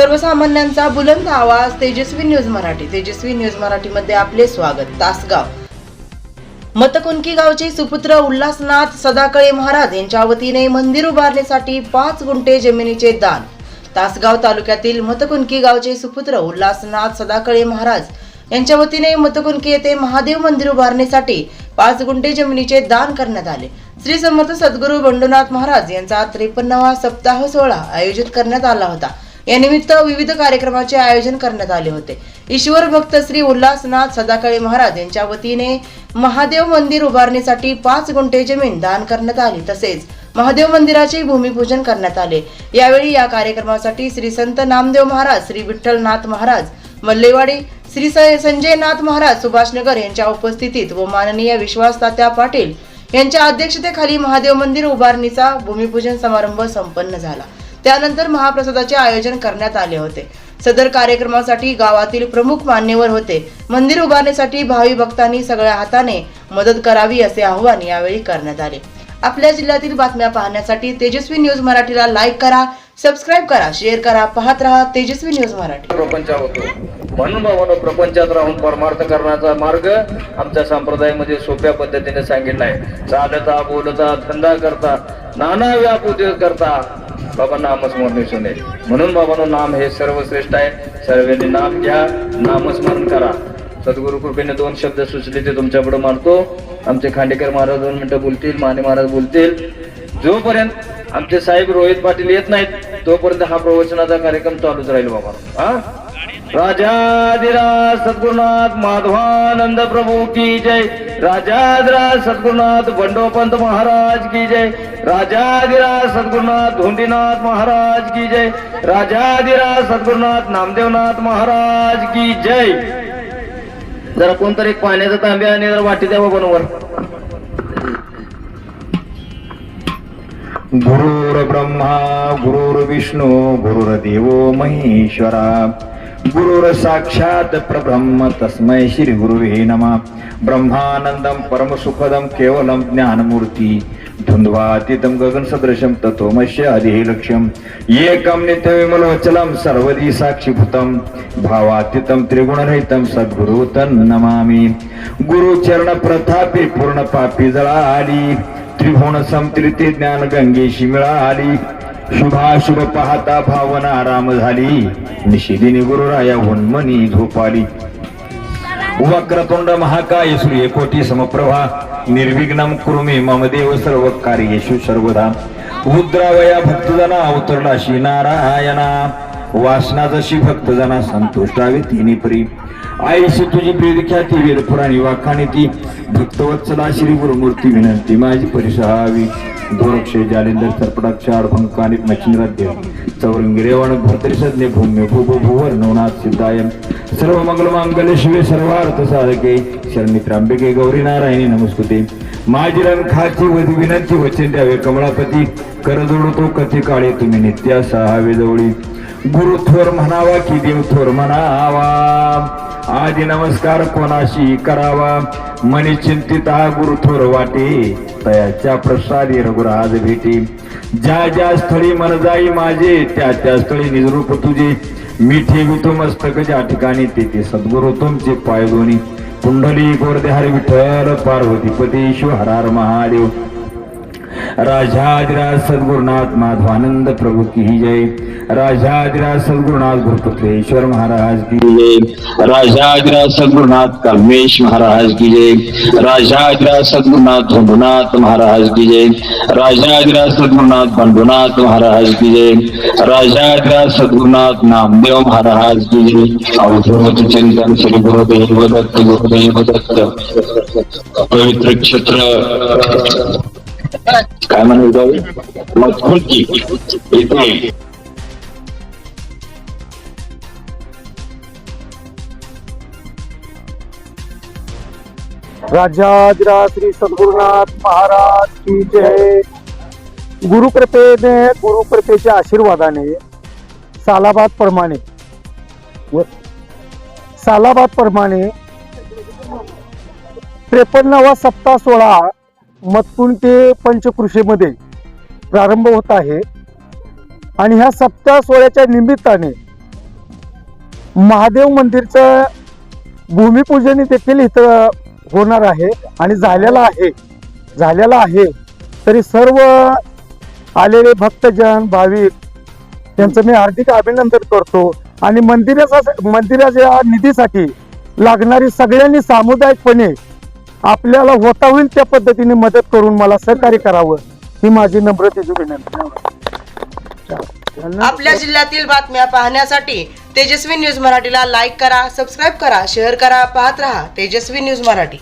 सर्वसामान्यांचा बुलंद आवाज तेजस्वी न्यूज मराठी. तेजस्वी न्यूज मराठीमध्ये आपले स्वागत. तासगाव. मतकुंकी गावचे सुपुत्र उल्हासनाथ सदाकळे महाराज यांच्या वतीने मंदिर उभारण्यासाठी पाच गुंठे जमिनीचे दान. तासगाव तालुक्यातील मतकुंकी गावचे सुपुत्र उल्हासनाथ सदाकळे महाराज यांच्या वतीने मतकुंकी येथे महादेव मंदिर उभारण्यासाठी पाच गुंठे जमिनीचे दान करण्यात आले. श्री समर्थ सद्गुरू बंडुनाथ महाराज यांचा त्रेपन्नावा सप्ताह सोहळा आयोजित करण्यात आला होता. या निमित्त विविध कार्यक्रमाचे आयोजन करण्यात आले होते. ईश्वर भक्त श्री उल्हासनाथ सदाकाळी महाराज यांच्या वतीने महादेव मंदिर उभारणीसाठी पाच गुंठे जमीन दान करण्यात आली तसेच महादेव मंदिराचे भूमिपूजन करण्यात आले. यावेळी या कार्यक्रमासाठी श्री संत नामदेव महाराज श्री विठ्ठलनाथ महाराज मल्लेवाडी श्री संजयनाथ महाराज सुभाषनगर यांच्या उपस्थितीत व माननीय विश्वास तात्या पाटील यांच्या अध्यक्षतेखाली महादेव मंदिर उभारणीचा भूमिपूजन समारंभ संपन्न झाला. त्यानंतर महाप्रसादाचे आयोजन करण्यात आले होते. सदर कार्यक्रमासाठी गावातील प्रमुख मान्यवर होते. मंदिर उभारण्यासाठी भावी भक्तांनी सगळ्या हाताने मदत करावी असे आवाहन यावेळी करण्यात आले. आपल्या जिल्ह्यातील बातम्या पाहण्यासाठी तेजस्वी न्यूज मराठीला लाईक करा सबस्क्राईब करा शेअर करा पाहत रहा तेजस्वी न्यूज मराठी. प्रपंच होतो म्हणून भावानो प्रपंचात राहून परमार्थ करण्याचा मार्ग आमच्या संप्रदायामध्ये सोप्या पद्धतीने सांगितला आहे. चालता बोलता धंदा करता नाना व्याप उद्योग करता बाबा नामस्मरण सुने. म्हणून बाबांनो नाम हे सर्वश्रेष्ठ आहे. सर्वांनी नाम घ्या नामस्मरण करा. सद्गुरु कृपेने दोन शब्द सुचले ते तुमच्या मारतो आमचे खांडेकर महाराज दोन मिनिटं बोलतील माने महाराज बोलतील. जोपर्यंत आमचे साहेब रोहित पाटील येत नाहीत तोपर्यंत हा प्रवचनाचा कार्यक्रम चालूच राहील बाबा. हा? राजाधिराज सद्गुरुनाथ माधवानंद प्रभू की जय. राजाधिराज सद्गुरुनाथ बंडोपंत महाराज की जय। राजाधिराज सद्गुरुनाथ धोंडीनाथ महाराज की जय। राजाधिराज सद्गुरुनाथ नामदेवनाथ महाराज की जय। जरा कोणतरी पाण्याचा तांब्या आणि जरा वाटी द्या बाबांवर गुरुर्ब्रह्मा गुरुर्विष्णू गुरुर्देवो महेश्वरा। गुरुर साक्षात परब्रह्म. तस्मै श्री गुरुवे नमः. ब्रह्मानंदम परमसुखदम केवलम ज्ञानमूर्ती. धुंद्वातीतम गगन सदृशं तत्वमस्य एकम एकं नित्यविमलोचलं सर्वदी साक्षीभूतं. भावातीतं त्रिगुणरहितं सद्गुरु तन्नमामि गुरुचरण प्रतापी पूर्ण पापी जळाली. त्रिभुवन समत्रिते ज्ञान गंगेशी मिळाली. शुभाशुभ पाहता भावना आराम झाली. निशिदिनी गुरुराया हुन्मनी झोपाली. वक्रतुंड महाकाय सूर्य कोटी समप्रभा. निर्विघ्नम कुरुमे मम देव सर्व कार्येषु सर्वदा. उद्रावया भक्तजना अवतरलाशी नारायणा. वासना जशी भक्तजना संतुष्टावे तिने परी. आईशी तुझी प्रिय ख्याती वेद पुराणी वाखाणी ती भक्तवत्सला श्री गुरुमूर्ती विनंती माझी परिसहावी गोरक्ष जालिंदर सरपटाक्ष अडभंकानित मच्छिंद्राद्य चौरंगी रेवण भर्तरिसज्ञ भूम्य भूभ भुवर नवनाथ सिद्धाय सर्व मंगल शिवे सर्वार्थ साधके. शरणित्रांबिके गौरी नारायणी नमस्कृते. माझी खाची वधी विनंती वचन द्यावे कमळापती. कर जोडतो कथी काळे तुम्ही नित्या सहावे जवळी. गुरु थोर म्हणावा की देव थोर म्हणावा. आदी नमस्कार कोणाशी करावा. मनी चिंतित हा गुरु थोर वाटे तयाच्या प्रसादी रघुराज भेटी. ज्या ज्या स्थळी मन जाई माझे त्या त्या स्थळी निजरूप तुझे. मी ठेवितो मस्तक ज्या ठिकाणी तेथे सद्गुरु तुमचे पाय दोन्ही कुंडली गोरदे हरी विठ्ठल पार्वतीपती पती हरार महादेव. राजाधिराज सद्गुरुनाथ माधवानंद प्रभू की जय। राजाधिराज सद्गुरुनाथ गुरुपुत्रेश्वर महाराज की जय। राजाधिराज सद्गुरुनाथ कल्मेश महाराज की जय। राजाधिराज सद्गुरुनाथ धुंधुनाथ महाराज की जय। राजाधिराज सद्गुरुनाथ बंडुनाथ महाराज की जय। राजाधिराज सद्गुरुनाथ नामदेव महाराज की जय। अवधूत चिंतन श्री गुरुदेव दत्त गुरुदेव दत्त। पवित्र क्षेत्र। काय म्हणायचं मजकुलकी इथे राजाधिराज श्री सद्गुरुनाथ महाराज की जय. गुरुकृपेने गुरुकृपेच्या आशीर्वादाने सालाबाद प्रमाणे सालाबाद प्रमाणे त्रेपन्नावा सप्ताह सोळा मतकुंटे पंचकृषीमध्ये प्रारंभ होत आहे. आणि ह्या सप्ताह सोहळ्याच्या निमित्ताने महादेव मंदिरचं भूमिपूजन देखील इथं होणार आहे आणि झालेलं आहे. झालेलं आहे. तरी सर्व आलेले भक्तजन भाविक त्यांचं मी हार्दिक अभिनंदन करतो. आणि मंदिराचा मंदिराच्या निधीसाठी लागणारी सगळ्यांनी सामुदायिकपणे आपल्याला होता होईल त्या पद्धतीने मदत करून मला सहकार्य करावं. ही माझी नम्रतेची विनंती आपल्या जिल्ह्यातील बातम्या पाहण्यासाठी तेजस्वी न्यूज मराठीला लाईक करा सबस्क्राईब करा शेअर करा पाहत रहा तेजस्वी न्यूज मराठी.